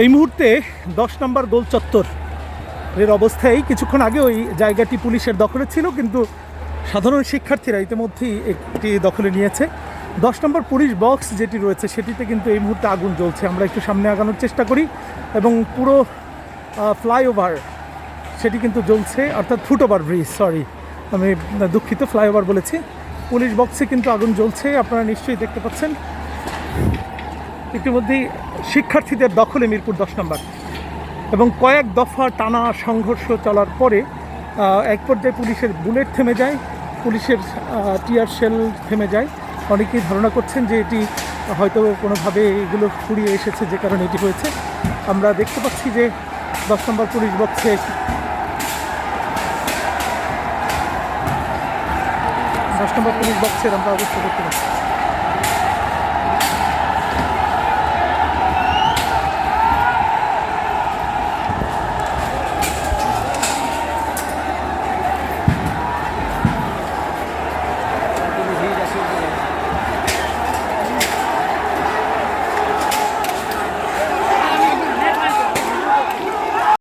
এই মুহূর্তে দশ নম্বর গোল চত্বর এর অবস্থায় কিছুক্ষণ আগে ওই জায়গাটি পুলিশের দখলে ছিল, কিন্তু সাধারণ শিক্ষার্থীরা ইতিমধ্যেই একটি দখলে নিয়েছে। দশ নম্বর পুলিশ বক্স যেটি রয়েছে, সেটিতে কিন্তু এই মুহূর্তে আগুন জ্বলছে। আমরা একটু সামনে আগানোর চেষ্টা করি এবং পুরো ফ্লাইওভার সেটি কিন্তু জ্বলছে, অর্থাৎ ফুটওভার ব্রিজ সরি আমি দুঃখিত, ফ্লাইওভার বলেছি। পুলিশ বক্সে কিন্তু আগুন জ্বলছে, আপনারা নিশ্চয়ই দেখতে পাচ্ছেন। ইতিমধ্যেই শিক্ষার্থীদের দখলে মিরপুর দশ নম্বর। এবং কয়েক দফা টানা সংঘর্ষ চলার পরে এক পর্যায়ে পুলিশের বুলেট থেমে যায়, পুলিশের টিয়ার শেল থেমে যায়। অনেকেই ধারণা করছেন যে এটি হয়তো কোনোভাবে এগুলো ফুরিয়ে এসেছে যে কারণে এটি হয়েছে। আমরা দেখতে পাচ্ছি যে দশ নম্বর পুলিশ বক্সে দশ নম্বর পুলিশ বক্সের আমরা অবস্থা দেখতে পাচ্ছি।